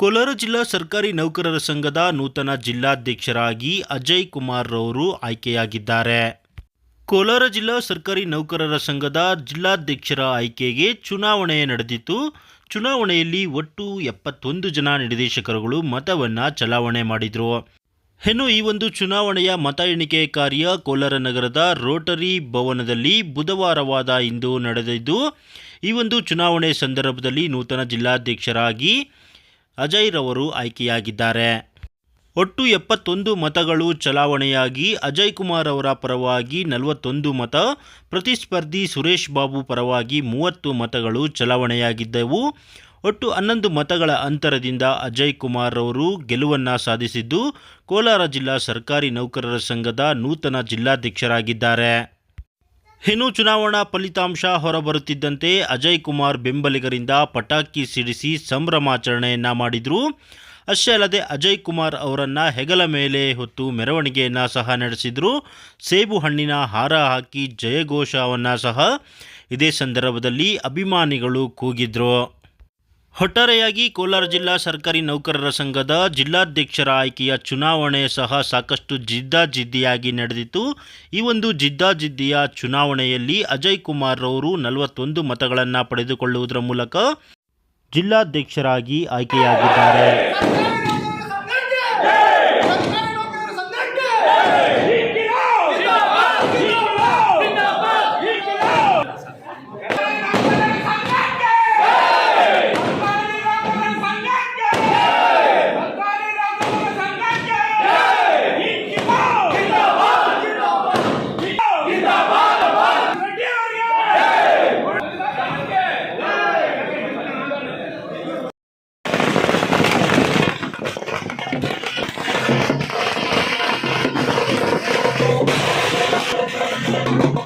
ಕೋಲಾರ ಜಿಲ್ಲಾ ಸರ್ಕಾರಿ ನೌಕರರ ಸಂಘದ ನೂತನ ಜಿಲ್ಲಾಧ್ಯಕ್ಷರಾಗಿ ಅಜಯ್ ಕುಮಾರ್ ರವರು ಆಯ್ಕೆಯಾಗಿದ್ದಾರೆ. ಕೋಲಾರ ಜಿಲ್ಲಾ ಸರ್ಕಾರಿ ನೌಕರರ ಸಂಘದ ಜಿಲ್ಲಾಧ್ಯಕ್ಷರ ಆಯ್ಕೆಗೆ ಚುನಾವಣೆ ನಡೆದಿತ್ತು. ಚುನಾವಣೆಯಲ್ಲಿ ಒಟ್ಟು ಎಪ್ಪತ್ತೊಂದು ಜನ ನಿರ್ದೇಶಕರುಗಳು ಮತವನ್ನು ಚಲಾವಣೆ ಮಾಡಿದರು. ಇನ್ನು ಈ ಒಂದು ಚುನಾವಣೆಯ ಮತ ಎಣಿಕೆ ಕಾರ್ಯ ಕೋಲಾರ ನಗರದ ರೋಟರಿ ಭವನದಲ್ಲಿ ಬುಧವಾರವಾದ ಇಂದು ನಡೆದಿದ್ದು, ಈ ಒಂದು ಚುನಾವಣೆ ಸಂದರ್ಭದಲ್ಲಿ ನೂತನ ಜಿಲ್ಲಾಧ್ಯಕ್ಷರಾಗಿ ಅಜಯ್ ರವರು ಆಯ್ಕೆಯಾಗಿದ್ದಾರೆ. ಒಟ್ಟು ಎಪ್ಪತ್ತೊಂದು ಮತಗಳು ಚಲಾವಣೆಯಾಗಿ ಅಜಯ್ ಕುಮಾರ್ ಅವರ ಪರವಾಗಿ ನಲವತ್ತೊಂದು ಮತ, ಪ್ರತಿಸ್ಪರ್ಧಿ ಸುರೇಶ್ ಬಾಬು ಪರವಾಗಿ ಮೂವತ್ತು ಮತಗಳು ಚಲಾವಣೆಯಾಗಿದ್ದವು. ಒಟ್ಟು ಹನ್ನೊಂದು ಮತಗಳ ಅಂತರದಿಂದ ಅಜಯ್ ಕುಮಾರ್ ಅವರು ಗೆಲುವನ್ನು ಸಾಧಿಸಿದ್ದು ಕೋಲಾರ ಜಿಲ್ಲಾ ಸರ್ಕಾರಿ ನೌಕರರ ಸಂಘದ ನೂತನ ಜಿಲ್ಲಾಧ್ಯಕ್ಷರಾಗಿದ್ದಾರೆ. ಇನ್ನು ಚುನಾವಣಾ ಫಲಿತಾಂಶ ಹೊರಬರುತ್ತಿದ್ದಂತೆ ಅಜಯ್ ಕುಮಾರ್ ಬೆಂಬಲಿಗರಿಂದ ಪಟಾಕಿ ಸಿಡಿಸಿ ಸಂಭ್ರಮಾಚರಣೆಯನ್ನ ಮಾಡಿದರು. ಅಷ್ಟೇ ಅಲ್ಲದೆ ಅಜಯ್ ಕುಮಾರ್ ಅವರನ್ನು ಹೆಗಲ ಮೇಲೆ ಹೊತ್ತು ಮೆರವಣಿಗೆಯನ್ನು ಸಹ ನಡೆಸಿದರು. ಸೇಬು ಹಣ್ಣಿನ ಹಾರ ಹಾಕಿ ಜಯಘೋಷವನ್ನು ಸಹ ಇದೇ ಸಂದರ್ಭದಲ್ಲಿ ಅಭಿಮಾನಿಗಳು ಕೂಗಿದ್ರು. ಒಟ್ಟಾರೆಯಾಗಿ ಕೋಲಾರ ಜಿಲ್ಲಾ ಸರ್ಕಾರಿ ನೌಕರರ ಸಂಘದ ಜಿಲ್ಲಾಧ್ಯಕ್ಷರ ಆಯ್ಕೆಯ ಚುನಾವಣೆ ಸಹ ಸಾಕಷ್ಟು ಜಿದ್ದಾಜಿದ್ದಿಯಾಗಿ ನಡೆದಿತ್ತು. ಈ ಒಂದು ಜಿದ್ದಾಜಿದ್ದಿಯ ಚುನಾವಣೆಯಲ್ಲಿ ಅಜಯ್ ಕುಮಾರ್ ಅವರು ನಲವತ್ತೊಂದು ಮತಗಳನ್ನು ಪಡೆದುಕೊಳ್ಳುವುದರ ಮೂಲಕ ಜಿಲ್ಲಾಧ್ಯಕ್ಷರಾಗಿ ಆಯ್ಕೆಯಾಗಿದ್ದಾರೆ. Thank you.